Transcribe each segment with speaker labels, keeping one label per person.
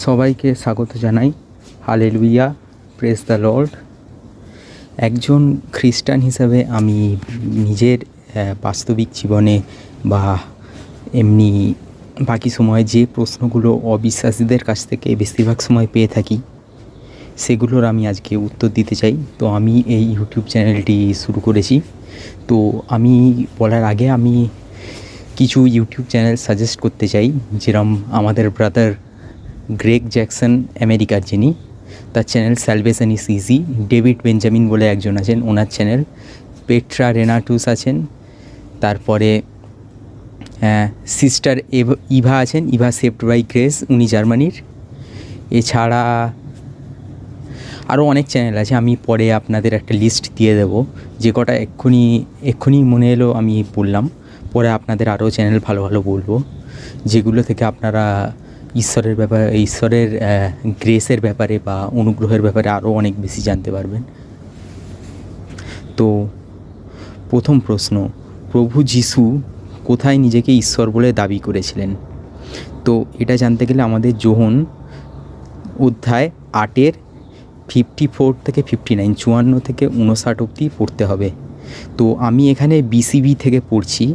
Speaker 1: সবাইকে স্বাগত জানাই। হালেলুইয়া প্রেস দ্য লর্ড একজন খ্রিস্টান হিসাবে আমি নিজের বাস্তবিক জীবনে বা এমনি বাকি সময়ে যে প্রশ্নগুলো অবিশ্বাসীদের কাছ থেকে বেশিরভাগ সময় পেয়ে থাকি, সেগুলোর আমি আজকে উত্তর দিতে চাই। তো আমি এই ইউটিউব চ্যানেলটি শুরু করেছি। তো আমি বলার আগে আমি কিছু ইউটিউব চ্যানেল সাজেস্ট করতে চাই। যেরম আমাদের ব্রাদার গ্রেগ জ্যাকসন আমেরিকার যিনি, তার channel salvation is easy. David Benjamin বলে একজন আছেন, ওনার চ্যানেল। পেট্রা রেনাটুস আছেন। তারপরে সিস্টার ইভা আছেন, ইভা সেভড বাই গ্রেস, উনি জার্মানির। এছাড়া আরও অনেক চ্যানেল আছে, আমি পরে আপনাদের একটা লিস্ট দিয়ে দেবো। যে কটা এক্ষুনি এক্ষুনি মনে এলো, আমি বললাম। পরে আপনাদের আরও চ্যানেল ভালো ভালো বলব। যেগুলো থেকে আপনারা ঈশ্বরের ব্যাপারে, ঈশ্বরের গ্রেসের ব্যাপারে বা অনুগ্রহের ব্যাপারে আরও অনেক বেশি জানতে পারবেন। তো প্রথম প্রশ্ন, প্রভু যিশু কোথায় নিজেকে ঈশ্বর বলে দাবি করেছিলেন? তো এটা জানতে গেলে আমাদের যোহন অধ্যায় আটের ফিফটি ফোর থেকে ফিফটি নাইন চুয়ান্ন থেকে উনষাট অবধি পড়তে হবে। তো আমি এখানে বিসিবি থেকে পড়ছি।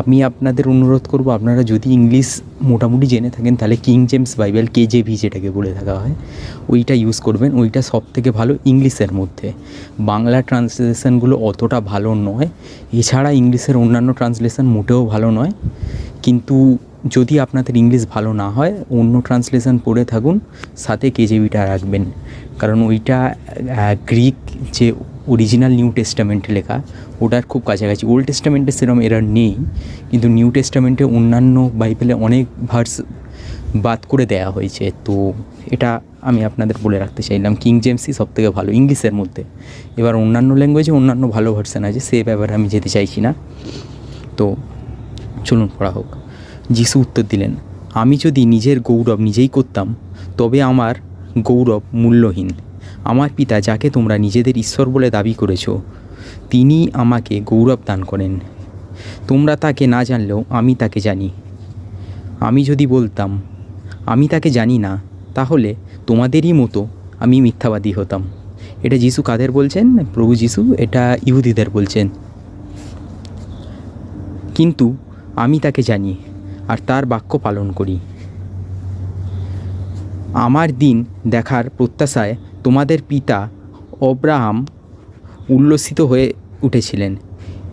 Speaker 1: আমি আপনাদের অনুরোধ করব, আপনারা যদি ইংলিশ মোটামুটি জেনে থাকেন, তাহলে কিং জেমস বাইবেল কেজেভি যেটাকে বলে থাকা হয়, ওইটা ইউজ করবেন। ওইটা সব থেকে ভালো ইংলিশের মধ্যে। বাংলা ট্রান্সলেশনগুলো অতটা ভালো নয়। এছাড়া ইংলিশের অন্যান্য ট্রান্সলেশন মোটেও ভালো নয়। কিন্তু যদি আপনাদের ইংলিশ ভালো না হয়, অন্য ট্রান্সলেশন পড়ে থাকুন, সাথে কেজেবিটা রাখবেন। কারণ ওইটা গ্রিক যে অরিজিনাল নিউ টেস্টামেন্টে লেখা ওটার খুব কাছাকাছি। ওল্ড টেস্টামেন্টে সেরকম এরার নেই, কিন্তু নিউ টেস্টামেন্টে অন্যান্য বাইবেলে অনেক ভার্স বাদ করে দেয়া হয়েছে। তো এটা আমি আপনাদের বলে রাখতে চাইলাম কিং জেমসই সব থেকে ভালো, ইংলিশের মধ্যে। এবার অন্যান্য ল্যাঙ্গুয়েজে অন্যান্য ভালো ভার্সান আছে, সে ব্যাপারে আমি যেতে চাইছি না। তো চলুন পড়া হোক। যিশু উত্তর দিলেন, আমি যদি নিজের গৌরব নিজেই করতাম, তবে আমার গৌরব মূল্যহীন। আমার পিতা, যাকে তোমরা নিজেদের ঈশ্বর বলে দাবি করেছ তিনি আমাকে গৌরব দান করেন। তোমরা তাকে না জানলেও আমি তাকে জানি। আমি যদি বলতাম, আমি তাকে জানি না, তাহলে তোমাদেরই মতো আমি মিথ্যাবাদী হতাম। এটা যিশু কাদের বলছেন? প্রভু যিশু, এটা ইহুদিদের বলছেন। কিন্তু আমি তাকে জানি আর তার বাক্য পালন করি। আমার দিন দেখার প্রত্যাশায় তোমাদের পিতা অব্রাহাম উল্লসিত হয়ে উঠেছিলেন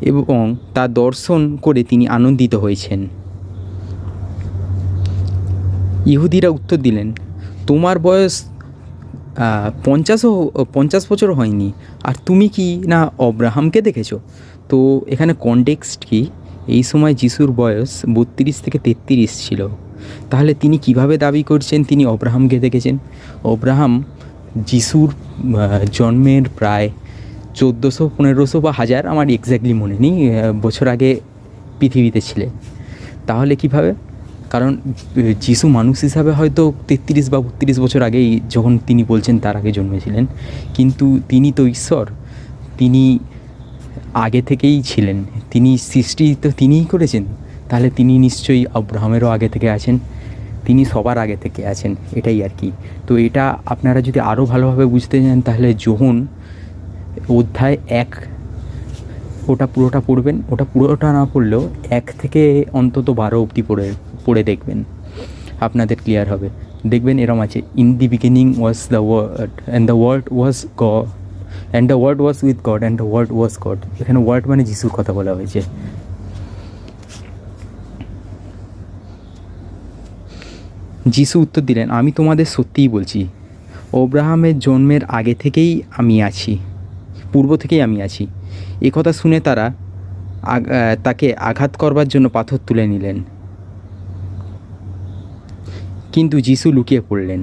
Speaker 1: এবং তা দর্শন করে তিনি আনন্দিত হয়েছেন। ইহুদিরা উত্তর দিলেন, তোমার বয়স পঞ্চাশও, পঞ্চাশ বছর হয়নি, আর তুমি কি না অব্রাহামকে দেখেছ? তো এখানে কনটেক্সট কি? এই সময় যিশুর বয়স বত্রিশ থেকে তেত্রিশ ছিল। তাহলে তিনি কীভাবে দাবি করছেন তিনি অব্রাহামকে দেখেছেন? অব্রাহাম যিশুর জন্মের প্রায় চোদ্দোশো, পনেরোশো বা হাজার আমার এক্স্যাক্টলি মনে নেই বছর আগে পৃথিবীতে ছিলেন তাহলে কীভাবে? কারণ যিশু মানুষ হিসাবে হয়তো তেত্রিশ বা বত্রিশ বছর আগেই যখন তিনি বলছেন তার আগে জন্মেছিলেন, কিন্তু তিনি তো ঈশ্বর। তিনি আগে থেকেই ছিলেন। তিনি সৃষ্টি তো তিনিই করেছেন। তাহলে তিনি নিশ্চয়ই আব্রাহামেরও আগে থেকে আছেন। তিনি সবার আগে থেকে আছেন, এটাই আর কি। তো এটা আপনারা যদি আরও ভালোভাবে বুঝতে চান, তাহলে যোহন অধ্যায় এক। ওটা পুরোটা পড়বেন। ওটা পুরোটা না পড়লেও এক থেকে অন্তত বারো অবধি পড়ে পড়ে দেখবেন। আপনাদের ক্লিয়ার হবে। দেখবেন এরম আছে in the beginning was the word and the word was God and the word was with God and the word was God এখানে ওয়ার্ড মানে যিশুর কথা বলা হয়েছে। যিশু উত্তর দিলেন, আমি তোমাদের সত্যিই বলছি, অব্রাহামের জন্মের আগে থেকেই আমি আছি। পূর্ব থেকেই আমি আছি। কথা শুনে তারা তাকে আঘাত করবার জন্য পাথর তুলে নিলেন। কিন্তু যিশু লুকিয়ে পড়লেন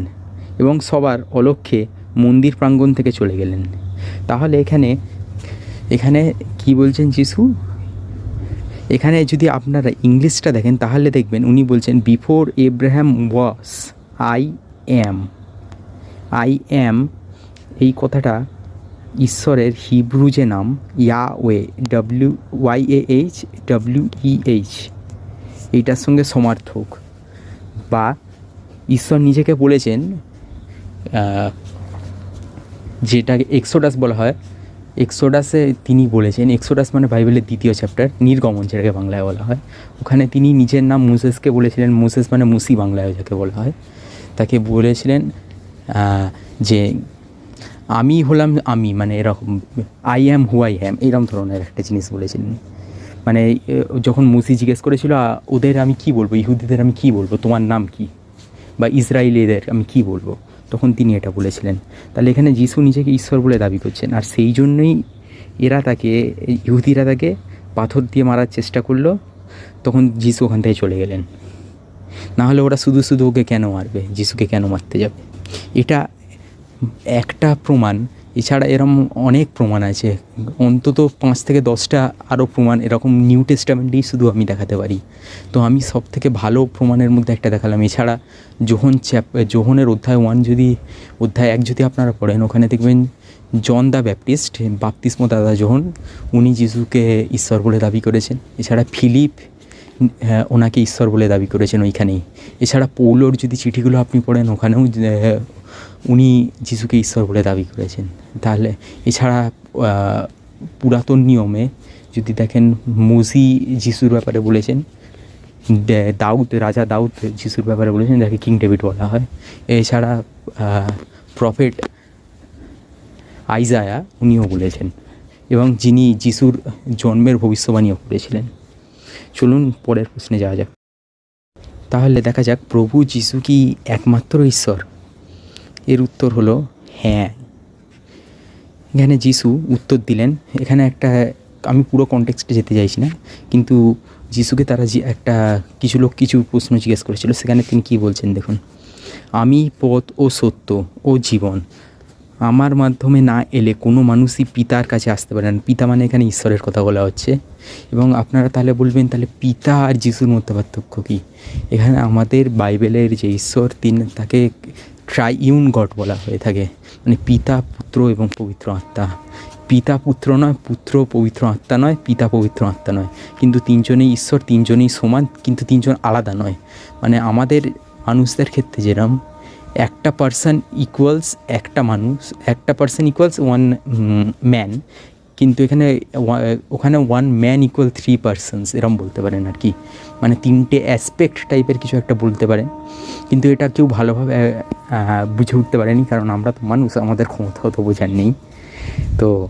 Speaker 1: এবং সবার অলক্ষ্যে মন্দির প্রাঙ্গণ থেকে চলে গেলেন। তাহলে এখানে এখানে কি বলছেন যিশু? এখানে যদি আপনারা ইংলিশটা দেখেন, তাহলে দেখবেন উনি বলছেন before Abraham was I am I am এই কথাটা ঈশ্বরের হিব্রু যে নাম Yahweh W Y A H W E H এইটার সঙ্গে সমার্থক। বা ঈশ্বর নিজেকে বলেছেন যেটাকে এক্সোডাস বলা হয়। এক্সোডাসে তিনি বলেছেন, এক্সোডাস মানে বাইবেলের দ্বিতীয় চ্যাপ্টার, নির্গমন যেটাকে বাংলায় বলা হয়। ওখানে তিনি নিজের নাম মুসেসকে বলেছিলেন, মুসেস মানে মুসি বাংলায় যাকে বলা হয়। তাকে বলেছিলেন যে আমি হলাম আমি মানে এরকম I am who I am এরকম ধরনের একটা জিনিস বলেছিলেন মানে যখন মুসি জিজ্ঞেস করেছিল ওদের আমি কি বলব? ইহুদিদের আমি কি বলব? তোমার নাম কি? বা ইসরায়েলিদের আমি কি বলব? তখন তিনি এটা বলেছিলেন। তাহলে এখানে যিশু নিজেকে ঈশ্বর বলে দাবি করছেন। আর সেই জন্যই এরা তাকে, ইহুদিরা তাকে পাথর দিয়ে মারার চেষ্টা করল। তখন যিশু ওখান থেকে চলে গেলেন। না হলে ওরা শুধু শুধু ওকে কেন মারবে? যিশুকে কেন মারতে যাবে? এটা একটা প্রমাণ, এছাড়া এরম অনেক প্রমাণ আছে। অন্তত পাঁচ থেকে দশটা আরও প্রমাণ, এরকম নিউ টেস্টামেন্টেই শুধু আমি দেখাতে পারি। তো আমি সব থেকে ভালো প্রমাণের মধ্যে একটা দেখালাম। এছাড়া যোহন চ্যাপ, যোহনের অধ্যায় ওয়ান যদি, অধ্যায় এক যদি আপনারা পড়েন, ওখানে দেখবেন জন দ্য ব্যাপটিস্ট, বাপতিস্ম দাদা যোহন, উনি যিশুকে ঈশ্বর বলে দাবি করেছেন। এছাড়া ফিলিপ ওনাকে ঈশ্বর বলে দাবি করেছেন ওইখানেই। এছাড়া পৌলোর যদি চিঠিগুলো আপনি পড়েন, ওখানেও উনি যিশুকে ঈশ্বর বলে দাবি করেছেন। তাহলে এছাড়া পুরাতন নিয়মে যদি দেখেন মুসি যিশুর ব্যাপারে বলেছেন দাউদ, রাজা দাউদ যিশুর ব্যাপারে বলেছেন, যাকে কিং ডেভিড বলা হয়। এছাড়া প্রফেট আইজায়া উনিও বলেছেন এবং যিনি যিশুর জন্মের ভবিষ্যবাণীও করেছিলেন। চলুন পরের প্রশ্নে যাওয়া যাক। তাহলে দেখা যাক, প্রভু যিশু কি একমাত্র ঈশ্বর? এর উত্তর হলো হ্যাঁ। এখানে যিশু উত্তর দিলেন। এখানে একটা, আমি পুরো কনটেক্সটে যেতে চাইছি না, কিন্তু যিশুকে তারা যে একটা, কিছু লোক কিছু প্রশ্ন জিজ্ঞেস করেছিল, সেখানে তিনি কী বলছেন দেখুন। আমি পথ ও সত্য ও জীবন। আমার মাধ্যমে না এলে কোনো মানুষই পিতার কাছে আসতে পারে না। পিতা মানে এখানে ঈশ্বরের কথা বলা হচ্ছে। এবং আপনারা তাহলে বলবেন, তাহলে পিতা আর যিশুর মধ্যে পার্থক্য কী? এখানে আমাদের বাইবেলের যে ঈশ্বর, তিনি তাকে ট্রাইউন গড বলা হয়ে থাকে। মানে পিতা, পুত্র এবং পবিত্র আত্মা। পিতা, পুত্র নয়, পুত্র, পবিত্র আত্মা নয়, পিতা, পবিত্র আত্মা নয়। কিন্তু তিনজনেই ঈশ্বর, তিনজনেই সমান, কিন্তু তিনজন আলাদা নয়। মানে আমাদের মানুষদের ক্ষেত্রে যেরম, একটা পার্সন ইকুয়ালস একটা মানুষ, একটা পার্সন ইকুয়ালস ওয়ান ম্যান কিন্তু এখানে ওখানে one man equal three persons এরম বলতে পারেন আর কি। মানে তিনটে অ্যাসপেক্ট টাইপের কিছু একটা বলতে পারেন কিন্তু এটা কেউ ভালোভাবে বুঝে উঠতে পারেনি, কারণ আমরা তো মানুষ, আমাদের ক্ষমতা অত বোঝার নেই। তো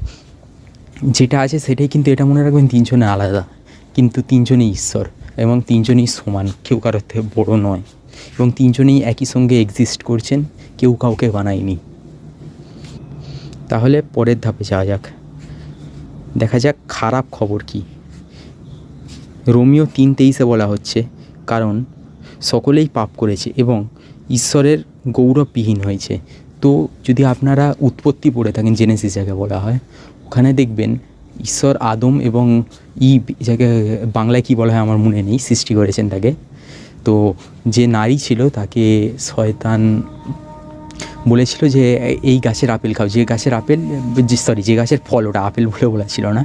Speaker 1: যেটা আছে সেটাই কিন্তু এটা মনে রাখবেন তিনজনে আলাদা। কিন্তু তিনজনেই ঈশ্বর এবং তিনজনেই সমান, কেউ কারোর থেকে বড়ো নয়। এবং তিনজনেই একই সঙ্গে এক্সিস্ট করছেন, কেউ কাউকে বানায়নি। তাহলে পরের ধাপে যাওয়া যাক। দেখা যাক খারাপ খবর কি। রোমিও তিন তেইশে বলা হচ্ছে, কারণ সকলেই পাপ করেছে এবং ঈশ্বরের গৌরববিহীন হয়েছে। তো যদি আপনারা উৎপত্তি পড়ে থাকেন জেনেসিস যাকে বলা হয়, ওখানে দেখবেন ঈশ্বর আদম এবং ইব, যাকে বাংলায় কী বলা হয় আমার মনে নেই, সৃষ্টি করেছেন তাকে। তো যে নারী ছিল, তাকে শয়তান বলেছিল যে, এই গাছের আপেল খাও। যে গাছের আপেল সরি যে গাছের ফল, ওটা আপেল বলে বলা ছিল না।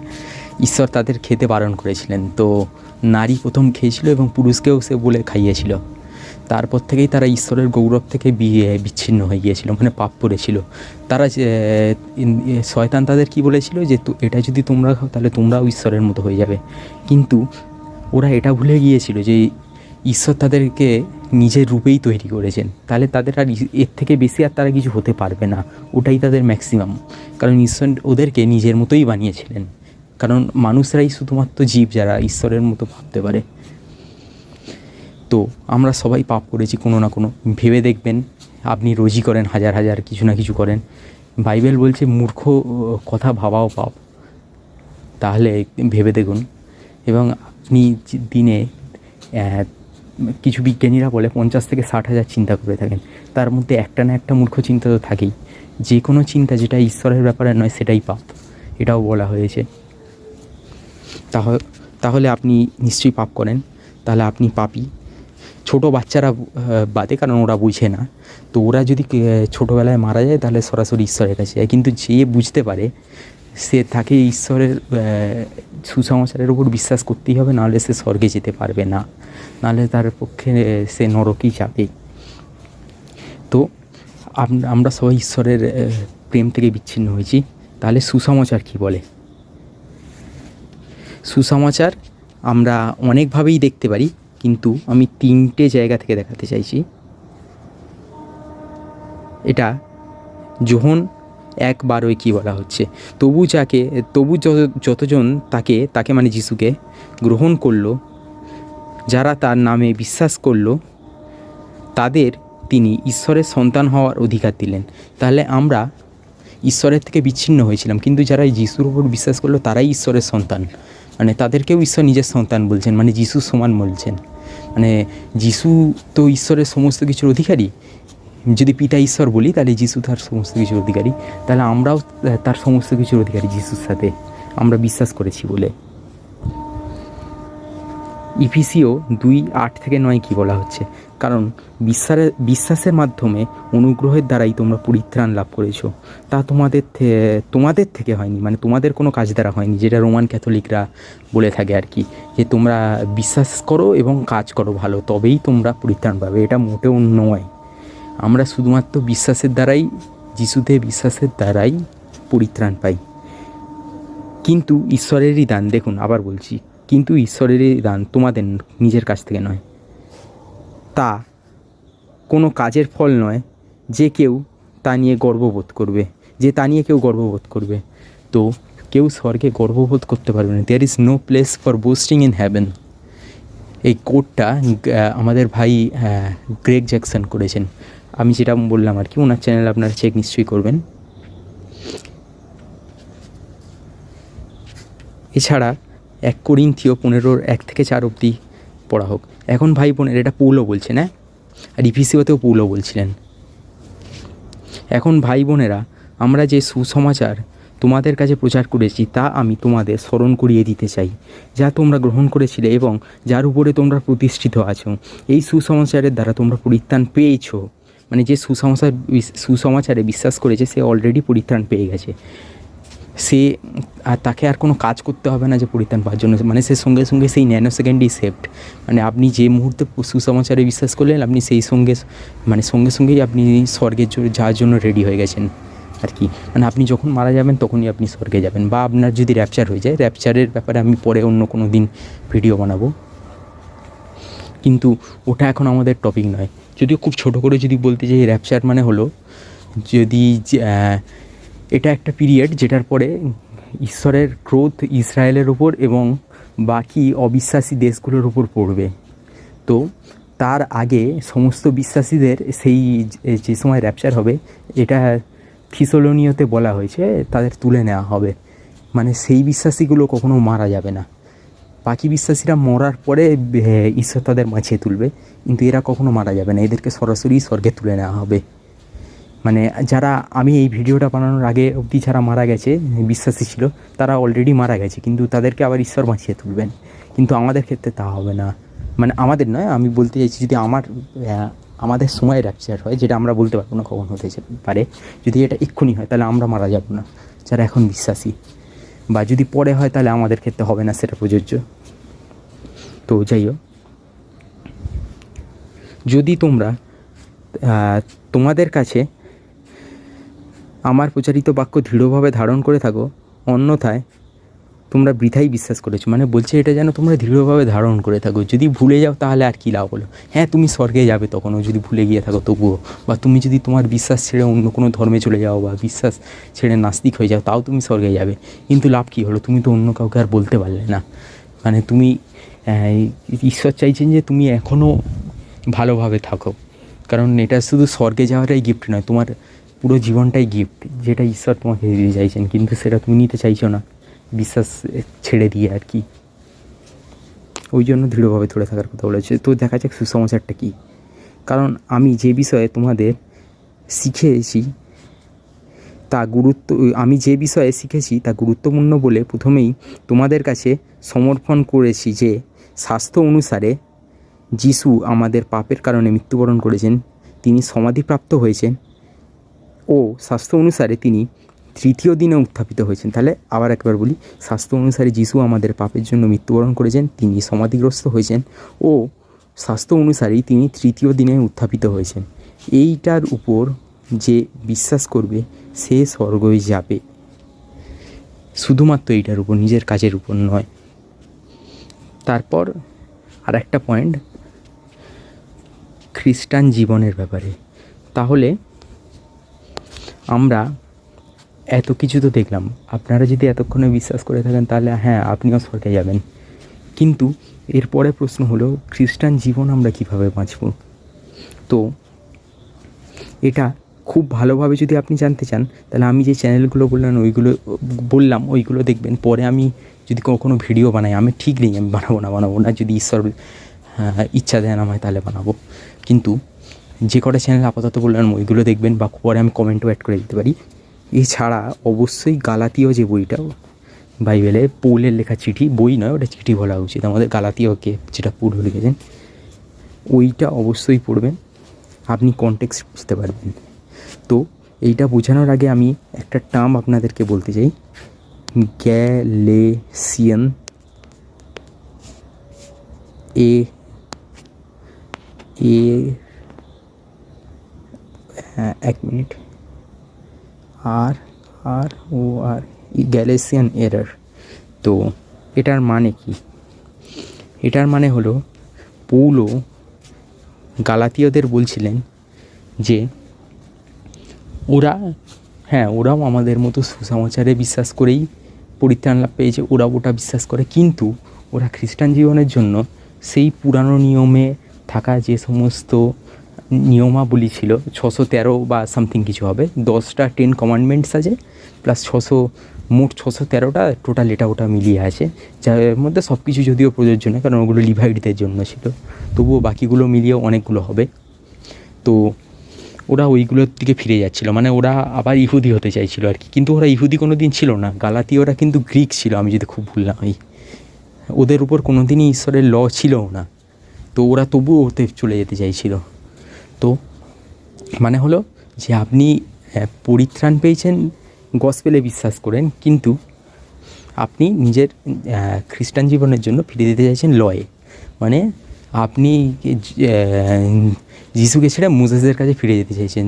Speaker 1: ঈশ্বর তাদের খেতে বারণ করেছিলেন। তো নারী প্রথম খেয়েছিল এবং পুরুষকেও সে বলে খাইয়েছিল। তারপর থেকেই তারা ঈশ্বরের গৌরব থেকে বিয়ে, বিচ্ছিন্ন হয়ে গিয়েছিল মানে পাপ করেছিল। তারা শয়তান তাদের কি বলেছিল? যে এটা যদি তোমরা খাও, তাহলে তোমরাও ঈশ্বরের মতো হয়ে যাবে। কিন্তু ওরা এটা ভুলে গিয়েছিল যে ঈশ্বর তাদেরকে নিজের রূপেই তৈরি করেছেন। তাহলে তাদের আর এর থেকে বেশি আর তারা কিছু হতে পারবে না। ওটাই তাদের ম্যাক্সিমাম কারণ ঈশ্বর ওদেরকে নিজের মতোই বানিয়েছিলেন। কারণ মানুষরাই শুধুমাত্র জীব যারা ঈশ্বরের মতো ভাবতে পারে। তো আমরা সবাই পাপ করেছি কোনো না কোনো। ভেবে দেখবেন, আপনি রোজই করেন, হাজার হাজার কিছু না কিছু করেন। বাইবেল বলছে, মূর্খ কথা ভাবাও পাপ। তাহলে ভেবে দেখুন। এবং আপনি দিনে কিছু বিজ্ঞানীরা বলে, পঞ্চাশ থেকে ষাট হাজার চিন্তা করে থাকেন। তার মধ্যে একটা না একটা মূর্খ চিন্তা তো থাকেই। যে কোনো চিন্তা যেটা ঈশ্বরের ব্যাপারে নয়, সেটাই পাপ। এটাও বলা হয়েছে। তাহলে আপনি নিশ্চয়ই পাপ করেন। তাহলে আপনি পাপি। ছোট বাচ্চারা বাদে কারণ ওরা বুঝে না। তো ওরা যদি ছোটোবেলায় মারা যায়, তাহলে সরাসরি ঈশ্বরের কাছে যায়। কিন্তু যে বুঝতে পারে, সে তাকে ঈশ্বরের সুসমাচারের উপর বিশ্বাস করতেই হবে, নাহলে সে স্বর্গে যেতে পারবে না। নাহলে তার পক্ষে সে নরকই যাবে। তো আমরা সবাই ঈশ্বরের প্রেম থেকে বিচ্ছিন্ন হয়েছি। তাহলে সুসমাচার কি বলে? সুসমাচার আমরা অনেকভাবেই দেখতে পারি, কিন্তু আমি তিনটে জায়গা থেকে দেখাতে চাইছি। এটা যোহন এক বারোয় কী বলা হচ্ছে। তবু যাকে, তবু যত- যতজন তাকে তাকে মানে যিশুকে গ্রহণ করল, যারা তার নামে বিশ্বাস করল, তাদের তিনি ঈশ্বরের সন্তান হওয়ার অধিকার দিলেন। তাহলে আমরা ঈশ্বরের থেকে বিচ্ছিন্ন হয়েছিলাম, কিন্তু যারা যিশুর উপর বিশ্বাস করল, তারাই ঈশ্বরের সন্তান। মানে তাদেরকেও ঈশ্বর নিজের সন্তান বলছেন মানে যিশু সমান বলছেন। মানে যিশু তো ঈশ্বরের সমস্ত কিছুর অধিকারী। যদি পিতা ঈশ্বর বলি, তাহলে যিশু তার সমস্ত কিছুর অধিকারী। তাহলে আমরাও তার সমস্ত কিছুর অধিকারী যিশুর সাথে। আমরা বিশ্বাস করেছি বলে। ইফিসিও দুই আট থেকে নয় কি বলা হচ্ছে। কারণ বিশ্বাসের বিশ্বাসের মাধ্যমে অনুগ্রহের দ্বারাই তোমরা পরিত্রাণ লাভ করেছ। তা তোমাদের তোমাদের থেকে হয়নি মানে তোমাদের কোনো কাজ দ্বারা হয়নি, যেটা রোমান ক্যাথলিকরা বলে থাকে আর কি, যে তোমরা বিশ্বাস করো এবং কাজ করো ভালো, তবেই তোমরা পরিত্রাণ পাবে। এটা মোটেও নয়। আমরা শুধুমাত্র বিশ্বাসের দ্বারাই, যিশুতে বিশ্বাসের দ্বারাই পরিত্রাণ পাই। কিন্তু ঈশ্বরেরই দান, দেখুন, আবার বলছি কিন্তু ঈশ্বরেরই দান তোমাদের নিজের কাছ থেকে নয়। তা কোনো কাজের ফল নয় যে কেউ তা নিয়ে গর্ববোধ করবে, যে তা নিয়ে কেউ গর্ববোধ করবে। তো কেউ স্বর্গে গর্ববোধ করতে পারবে না। There is no place for boasting in heaven এই কোডটা আমাদের ভাই গ্রেগ জ্যাকসন করেছেন। আমি যেটা বললাম আর কি, ওনার চ্যানেল আপনারা চেক নিশ্চয়ই করবেন। এছাড়া এক করিন্থিও পনেরোর এক থেকে চার অবধি পড়া হোক। এখন ভাই বোনের এটা পৌলো বলছেন হ্যাঁ আর ইপিসিওতেও পৌলো বলছিলেন। এখন ভাই বোনেরা, আমরা যে সুসমাচার তোমাদের কাছে প্রচার করেছি, তা আমি তোমাদের স্মরণ করিয়ে দিতে চাই। যা তোমরা গ্রহণ করেছিলে এবং যার উপরে তোমরা প্রতিষ্ঠিত আছো, এই সুসমাচারের দ্বারা তোমরা পরিত্রাণ পেয়েছ। মানে যে সুসমাচার, সুসমাচারে বিশ্বাস করেছে, সে অলরেডি পরিত্রাণ পেয়ে গেছে। সে, আর তাকে আর কোনো কাজ করতে হবে না যে পরিত্রাণ পাওয়ার জন্য। মানে সে সঙ্গে সঙ্গে সেই ন্যানো সেকেন্ডই সেভড মানে আপনি যে মুহূর্তে সুসমাচারে বিশ্বাস করলেন, আপনি সেই সঙ্গে মানে সঙ্গে সঙ্গেই আপনি স্বর্গের যাওয়ার জন্য রেডি হয়ে গেছেন। আর কি। মানে আপনি যখন মারা যাবেন, তখনই আপনি স্বর্গে যাবেন। বা আপনার যদি র্যাপচার হয়ে যায় র্যাপচারের ব্যাপারে আমি পরে অন্য কোনো দিন ভিডিও বানাবো। কিন্তু ওটা এখন আমাদের টপিক নয়। যদিও খুব ছোট করে যদি বলতে চাই র্যাপচার মানে হলো যদি এটা একটা পিরিয়ড যেটার পরে ঈশ্বরের ক্রোধ ইসরায়েলের ওপর এবং বাকি অবিশ্বাসী দেশগুলোর উপর পড়বে। তো তার আগে সমস্ত বিশ্বাসীদের সেই যে সময় র্যাপচার হবে, এটা থিসোলোনিয়তে বলা হয়েছে, তাদের তুলে নেওয়া হবে। মানে সেই বিশ্বাসীগুলো কখনো মারা যাবে না। বাকি বিশ্বাসীরা মরার পরে ঈশ্বর তাদের মাছিয়ে তুলবে। কিন্তু এরা কখনো মারা যাবে না। এদেরকে সরাসরি স্বর্গে তুলে নেওয়া হবে। মানে যারা আমি এই ভিডিওটা বানানোর আগে অবধি যারা মারা গেছে, বিশ্বাসী ছিল, তারা অলরেডি মারা গেছে, কিন্তু তাদেরকে আবার ঈশ্বর বাঁচিয়ে তুলবেন। কিন্তু আমাদের ক্ষেত্রে তা হবে না। মানে আমাদের নয়, আমি বলতে চাইছি যদি আমার আমাদের সময় র্যাপচার হয়, যেটা আমরা বলতে পারব না কখন হতে পারে, যদি এটা এক্ষুনি হয়, তাহলে আমরা মারা যাব না, যারা এখন বিশ্বাসী। বা যদি পরে হয়, তাহলে আমাদের ক্ষেত্রে হবে না সেটা প্রযোজ্য। তো যাই হোক। যদি তোমরা তোমাদের কাছে আমার প্রচারিত বাক্য দৃঢ়ভাবে ধারণ করে থাকো, অন্যথায় তোমরা বৃথাই বিশ্বাস করেছ। মানে বলছে এটা যেন তোমরা দৃঢ়ভাবে ধারণ করে থাকো। যদি ভুলে যাও তাহলে আর কী লাভ হলো? হ্যাঁ তুমি স্বর্গে যাবে তখনও যদি ভুলে গিয়ে থাকো তবুও। বা তুমি যদি তোমার বিশ্বাস ছেড়ে অন্য কোনো ধর্মে চলে যাও বা বিশ্বাস ছেড়ে নাস্তিক হয়ে যাও, তাও তুমি স্বর্গে যাবে। কিন্তু লাভ কী হলো? তুমি তো অন্য কাউকে আর বলতে পারলে না। মানে তুমি ঈশ্বর চাইছেন যে তুমি এখনও ভালোভাবে থাকো। কারণ এটা শুধু স্বর্গে যাওয়াটাই গিফট নয়। তোমার পুরো জীবনটাই গিফট যেটা ঈশ্বর তোমাকে দিতে চাইছেন কিন্তু সেটা তুমি নিতে চাইছো না। বিশ্বাস ছেড়ে দিয়ে আর কি। ওই জন্য দৃঢ়ভাবে ধরে থাকার কথা বলেছে। তো দেখা যাক সুসমাচারটা কী। কারণ আমি যে বিষয়ে তোমাদের শিখেছি, তা গুরুত্ব, আমি যে বিষয়ে শিখেছি, তা গুরুত্বপূর্ণ বলে প্রথমেই তোমাদের কাছে সমর্পণ করেছি যে স্বাস্থ্য অনুসারে যিশু আমাদের পাপের কারণে মৃত্যুবরণ করেছেন, তিনি সমাধিপ্রাপ্ত হয়েছেন ও স্বাস্থ্য অনুসারে তিনি তৃতীয় দিনে উত্থাপিত হয়েছেন। তাহলে আবার একবার বলি, স্বাস্থ্য অনুসারে যিশু আমাদের পাপের জন্য মৃত্যুবরণ করেছেন, তিনি সমাধিগ্রস্ত হয়েছেন ও স্বাস্থ্য অনুসারেই তিনি তৃতীয় দিনে উত্থাপিত হয়েছেন। এইটার উপর যে বিশ্বাস করবে, সে স্বর্গই যাবে। শুধুমাত্র এইটার উপর, নিজের কাজের উপর নয়। তারপর আর একটা পয়েন্ট খ্রিস্টান জীবনের ব্যাপারে। তাহলে আমরা এত কিছু তো দেখলাম। আপনারা যদি এতক্ষণে বিশ্বাস করে থাকেন তাহলে হ্যাঁ আপনিও স্বর্গে যাবেন। কিন্তু এরপরে প্রশ্ন হলো খ্রিস্টান জীবন আমরা কীভাবে বাঁচব? তো এটা খুব ভালোভাবে যদি আপনি জানতে চান তাহলে আমি যে চ্যানেলগুলো বললাম ওইগুলো বললাম ওইগুলো দেখবেন। পরে আমি যদি কোনো ভিডিও বানাই আমি ঠিক নেই আমি বানাবো না বানাবো না। যদি ঈশ্বর আহ, ইচ্ছা দেন আমায় তাহলে বানাবো। কিন্তু যে কটা চ্যানেল আপাতত বললাম, ওইগুলো দেখবেন বা পরে আমি কমেন্টও অ্যাড করে দিতে পারি। এছাড়া অবশ্যই গালাতীয় যে বইটা, বাইবেলে পৌলের লেখা চিঠি, বই নয়, ওটা চিঠি বলা উচিত। আমাদের গালাতীয়কে যেটা পৌল লিখেছেন, ওইটা অবশ্যই পড়বেন। আপনি কনটেক্সট বুঝতে পারবেন। তো এইটা বোঝানোর আগে আমি একটা টার্ম আপনাদেরকে বলতে চাই। গ্যালেসিয়ান এ এ হ্যাঁ এক মিনিট। আর আর, ও, আর গ্যালেসিয়ান এরার তো এটার মানে কি? এটার মানে হলো পৌলো গালাতীয়দের বলছিলেন যে, ওরা হ্যাঁ ওরাও আমাদের মতো সুসমাচারে বিশ্বাস করেই পরিত্রাণ লাভ পেয়েছে ওরা ওটা বিশ্বাস করে। কিন্তু ওরা খ্রিস্টান জীবনের জন্য সেই পুরানো নিয়মে থাকা যে সমস্ত নিয়মাবলী ছিল, ছশো তেরো বা সামথিং কিছু হবে। দশটা টেন কমান্ডমেন্টস আছে প্লাস ছশো, মোট ছশো তেরোটা টোটাল এটা ওটা মিলিয়ে আছে। যার মধ্যে সব কিছু যদিও প্রযোজ্য নয়, কারণ ওগুলো লিভাইডদের জন্য ছিল। তবুও বাকিগুলো মিলিয়েও অনেকগুলো হবে। তো ওরা ওইগুলোর দিকে ফিরে যাচ্ছিল। মানে ওরা আবার ইহুদি হতে চাইছিল আর কি। কিন্তু ওরা ইহুদি কোনো দিন ছিল না। গালাতীয়রা কিন্তু গ্রিক ছিল, আমি যদি খুব ভুল না হই। ওদের উপর কোনো দিনই ঈশ্বরের ল ছিলও না। তো ওরা তবুও ওতে চলে যেতে চাইছিল। তো মানে হলো যে আপনি পরিত্রাণ পেয়েছেন গসপেলে বিশ্বাস করেন, কিন্তু আপনি নিজের খ্রিস্টান জীবনের জন্য ফিরে দিতে চাইছেন লয়ে। মানে আপনি যিশুকে ছেড়ে মুজেসের কাছে ফিরে যেতে চাইছেন।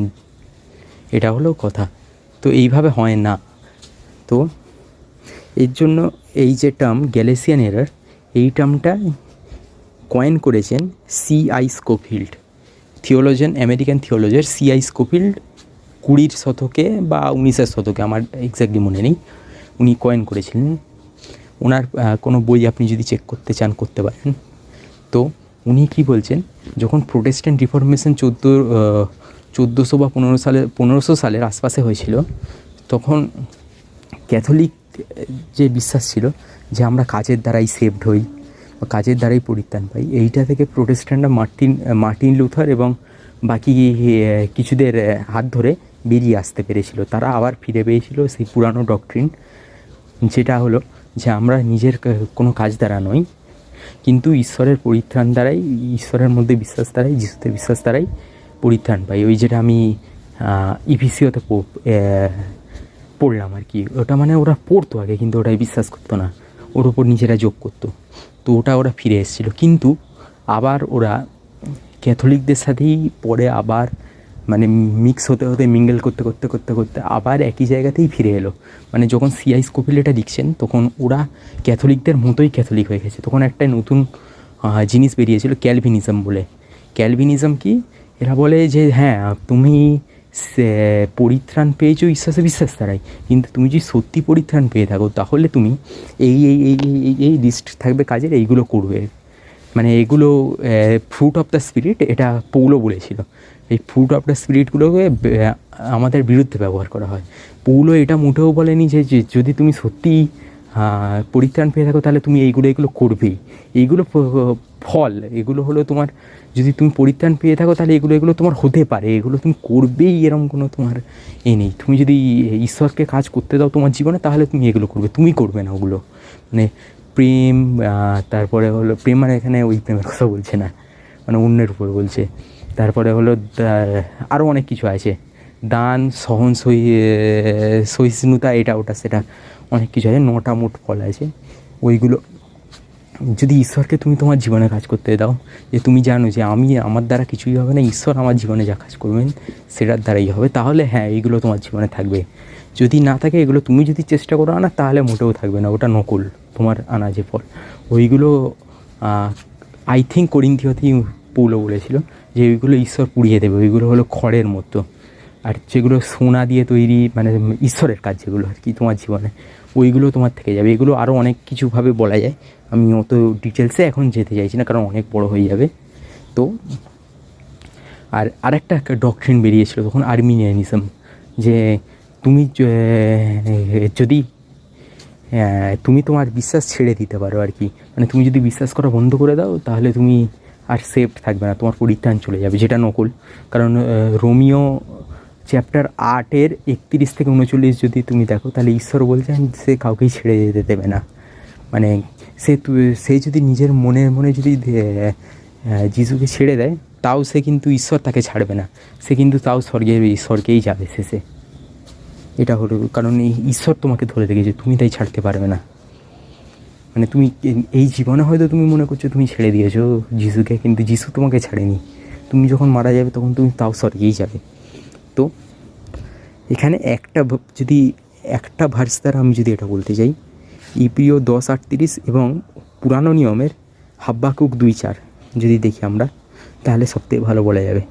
Speaker 1: এটা হলো কথা। তো এইভাবে হয় না। তো এর জন্য এই যে টার্ম গ্যালেসিয়ান এরার এই টার্মটা কয়েন করেছেন C I Scofield theologian, American theologer CI Scofield কুড়ির শতকে বা উনিশের শতকে, আমার এক্স্যাক্টলি মনে নেই, উনি কয়েন করেছিলেন। ওনার কোনো বই আপনি যদি চেক করতে চান, করতে পারেন। তো উনি কি বলছেন, যখন প্রোটেস্ট্যান্ট রিফরমেশন চোদ্দ চোদ্দোশো বা পনেরো সালে, পনেরোশো সালের আশপাশে হয়েছিল, তখন ক্যাথলিক যে বিশ্বাস ছিল যে আমরা কাজের দ্বারাই সেভড হই বা কাজের দ্বারাই পরিত্রাণ পাই। এইটা থেকে প্রোটেস্ট্যান্টরা মার্টিন মার্টিন লুথার এবং বাকি কিছুদের হাত ধরে বেরিয়ে আসতে পেরেছিল। তারা আবার ফিরে পেয়েছিল সেই পুরানো ডকট্রিন, যেটা হলো যে আমরা নিজের কোনো কাজ দ্বারা নই, কিন্তু ঈশ্বরের পরিত্রাণ দ্বারাই, ঈশ্বরের মধ্যে বিশ্বাস দ্বারাই, যিশুতে বিশ্বাস দ্বারাই পরিত্রাণ পাই। ওই যেটা আমি ইভিসিওতে পড়লাম আর কি। ওটা মানে ওরা পড়তো আগে, কিন্তু ওটাই বিশ্বাস করতো না। ওর ওপর নিজেরা যোগ করতো। তো ওটা ওরা ফিরে এসেছিল। কিন্তু আবার ওরা ক্যাথলিকদের সাথেই পরে আবার মানে মিক্স হতে হতে মিঙ্গেল করতে করতে করতে করতে আবার একই জায়গাতেই ফিরে এলো। মানে যখন সিআই স্কোপিল এটা লিখছেন, তখন ওরা ক্যাথলিকদের মতোই ক্যাথলিক হয়ে গেছে। তখন একটা নতুন জিনিস বেরিয়েছিল ক্যালভিনিজম বলে। ক্যালভিনিজম কি? এরা বলে যে হ্যাঁ তুমি পরিত্রাণ পেয়েছ, ঈশ্বরে বিশ্বাস দ্বারাই কিন্তু তুমি যদি সত্যি পরিত্রাণ পেয়ে থাকো, তাহলে তুমি এই এই এই, এই- এই লিস্ট থাকবে কাজের, এইগুলো করবে। মানে এগুলো ফ্রুট অফ দ্য স্পিরিট এটা পৌলো বলেছিল। এই ফ্রুট অফ দ্য স্পিরিটগুলোকে আমাদের বিরুদ্ধে ব্যবহার করা হয়। পৌলো এটা মোটেও বলেনি যে, যদি তুমি সত্যি পরিত্রাণ পেয়ে থাকো, তাহলে তুমি এইগুলো, এগুলো করবেই। এইগুলো ফল, এগুলো হলো তোমার, যদি তুমি পরিত্রাণ পেয়ে থাকো, তাহলে এগুলো এগুলো তোমার হতে পারে। এগুলো তুমি করবেই এরকম কোনো তোমার এ নেই। তুমি যদি ঈশ্বরকে কাজ করতে দাও তোমার জীবনে, তাহলে তুমি এগুলো করবে। তুমি করবে না ওগুলো। মানে প্রেম তারপরে হলো, প্রেম মানে এখানে ওই প্রেমের কথা বলছে না। মানে অন্যের উপর বলছে। তারপরে হলো আরও অনেক কিছু আছে। দান সহন সহি সহিষ্ণুতা, এটা ওটা, সেটা। অনেক কিছু আছে, নটা মোট ফল আছে। ওইগুলো যদি ঈশ্বরকে তুমি তোমার জীবনে কাজ করতে দাও, যে তুমি জানো যে আমি, আমার দ্বারা কিছুই হবে না, ঈশ্বর আমার জীবনে যা কাজ করবেন সেটার দ্বারাই হবে, তাহলে হ্যাঁ এইগুলো তোমার জীবনে থাকবে। যদি না থাকে এগুলো তুমি যদি চেষ্টা করো না, তাহলে মোটেও থাকবে না, ওটা নকল, তোমার আনা যে ফল। ওইগুলো আই থিঙ্ক করিন্থিয়তেই পৌলো বলেছিল যে ওইগুলো ঈশ্বর পুড়িয়ে দেবে, ওইগুলো হলো খড়ের মতো। আর যেগুলো সোনা দিয়ে তৈরি মানে ঈশ্বরের কাজ যেগুলো আর কি তোমার জীবনে, ওইগুলো তোমার থেকে যাবে। এগুলো আরও অনেক কিছুভাবে বলা যায়। আমি অত ডিটেলসে এখন যেতে চাইছি না, কারণ অনেক বড় হয়ে যাবে। তো আর আরেকটা একটা ডকট্রিন বেরিয়েছিল তখন, আর্মিনিয়ানিজম। যে তুমি যদি তুমি তোমার বিশ্বাস ছেড়ে দিতে পারো আর কি। মানে তুমি যদি বিশ্বাস করা বন্ধ করে দাও, তাহলে তুমি আর সেফ থাকবে না, তোমার পরিত্রাণ চলে যাবে, যেটা নকল। কারণ রোমিও চ্যাপ্টার আটের একত্রিশ থেকে উনচল্লিশ যদি তুমি দেখো, তাহলে ঈশ্বর বলছেন সে কাউকেই ছেড়ে যেতে দেবে না। মানে সে সে যদি নিজের মনের মনে যদি যিশুকে ছেড়ে দেয়, তাও সে কিন্তু ঈশ্বর তাকে ছাড়বে না। সে কিন্তু তাও স্বর্গে, স্বর্গেই যাবে শেষে এটা হলো, কারণ এই ঈশ্বর তোমাকে ধরে রেখেছে, তুমি তাই ছাড়তে পারবে না। মানে তুমি এই জীবনে হয়তো তুমি মনে করছ তুমি ছেড়ে দিয়েছ, যিশুকে, কিন্তু যিশু তোমাকে ছাড়েনি। তুমি যখন মারা যাবে তখন তুমি তাও স্বর্গেই যাবে। তো এখানে একটা যদি একটা ভার্স দ্বারা আমি যদি এটা বলতে চাই ইপিও দশ আটত্রিশ এবং পুরানো নিয়মের হাব্বাকুক দুই চার যদি দেখি আমরা, তাহলে সবথেকে ভালো বলা যাবে।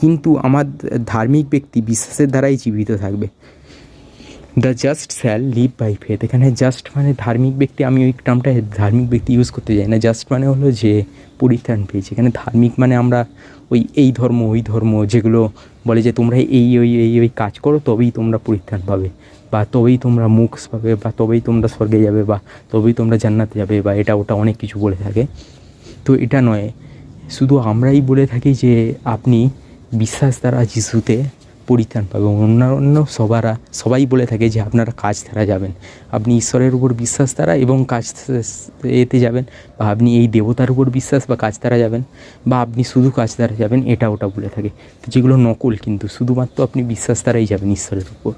Speaker 1: কিন্তু আমার ধার্মিক ব্যক্তি বিশ্বাসের দ্বারাই জীবিত থাকবে। The just shall live by faith এখানে জাস্ট মানে ধার্মিক ব্যক্তি, আমি ওই টার্মটা ধার্মিক ব্যক্তি ইউজ করতে চাই না। জাস্ট মানে হলো যে পরিত্রাণ পেয়েছে। এখানে ধার্মিক মানে আমরা ওই এই ধর্ম, ওই ধর্ম যেগুলো বলে যে তোমরা এই, ওই এই, ওই কাজ করো, তবেই তোমরা পরিত্রাণ পাবে বা তবেই তোমরা মুক্স পাবে বা তবেই তোমরা স্বর্গে যাবে বা তবেই তোমরা জান্নাতে যাবে বা এটা ওটা অনেক কিছু বলে থাকে। তো এটা নয়, শুধু আমরাই বলে থাকি যে আপনি বিশ্বাস দ্বারা যিশুতে পরিত্রাণ পাবেন অন্যান্য সবারা সবাই বলে থাকে যে আপনারা কাজ দ্বারা যাবেন। আপনি ঈশ্বরের উপর বিশ্বাস দ্বারা এবং কাজ এতে যাবেন বা আপনি এই দেবতার উপর বিশ্বাস বা কাজ দ্বারা যাবেন বা আপনি শুধু কাজ দ্বারা যাবেন, এটা ওটা বলে থাকে। তো যেগুলো নকল কিন্তু, শুধুমাত্র আপনি বিশ্বাস দ্বারাই যাবেন ঈশ্বরের উপর।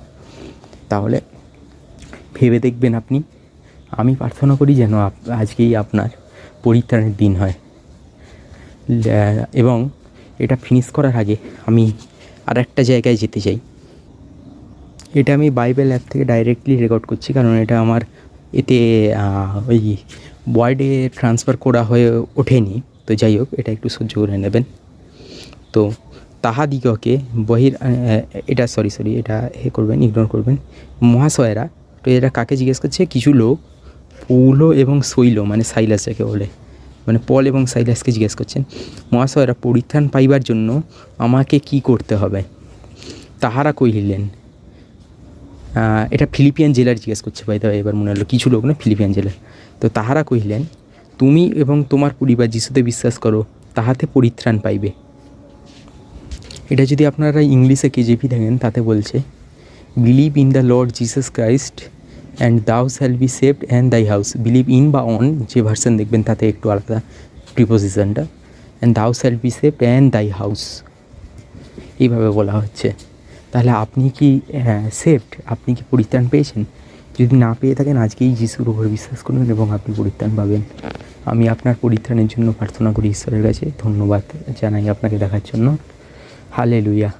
Speaker 1: তাহলে ভেবে দেখবেন আপনি, আমি প্রার্থনা করি যেন আজকেই আপনার পরিত্রাণের দিন হয়। এবং এটা ফিনিশ করার আগে আমি আর একটা জায়গায় যেতে চাই। এটা আমি বাইবেল অ্যাপ থেকে ডাইরেক্টলি রেকর্ড করছি, কারণ এটা আমার এতে ওই ওয়ার্ডে ট্রান্সফার করা হয়ে ওঠেনি। তো যাই হোক, এটা একটু সহ্য করে নেবেন। তো তাহাদিগকে বহির এটা সরি সরি এটা হে করবেন ইগনোর করবেন। মহাশয়েরা তো এটা কাকে জিজ্ঞেস করছে? কিছু লোক, পৌল এবং শৈল মানে সাইলাস যাকে বলে। মানে পল এবং সাইলাসকে জিজ্ঞেস করছেন মহাশয়রা পরিত্রাণ পাইবার জন্য আমাকে কি করতে হবে? তাহারা কহিলেন এটা ফিলিপিয়ান জেলার জিজ্ঞেস করছে ভাই দাদা এবার মনে হলো কিছু লোক না ফিলিপিয়ান জেলার তো তাহারা কহিলেন, তুমি এবং তোমার পরিবার যিশুতে বিশ্বাস করো, তাহাতে পরিত্রাণ পাইবে। এটা যদি আপনারা ইংলিশে কেজিপি দেখেন, তাতে বলছে believe in the Lord Jesus Christ and thou shall be saved and thy house believe in বা অন যে ভার্সন দেখবেন, তাতে একটু আলাদা প্রিপোজিশনটা and thou shall be saved and thy house এইভাবে বলা হচ্ছে। তাহলে আপনি কি সেফড আপনি কি পরিত্রাণ পেয়েছেন? যদি না পেয়ে থাকেন, আজকেই যিশুর উপর বিশ্বাস করুন এবং আপনি পরিত্রাণ পাবেন। আমি আপনার পরিত্রাণের জন্য প্রার্থনা করি ঈশ্বরের কাছে। ধন্যবাদ জানাই আপনাকে দেখার জন্য। হালে লুইয়া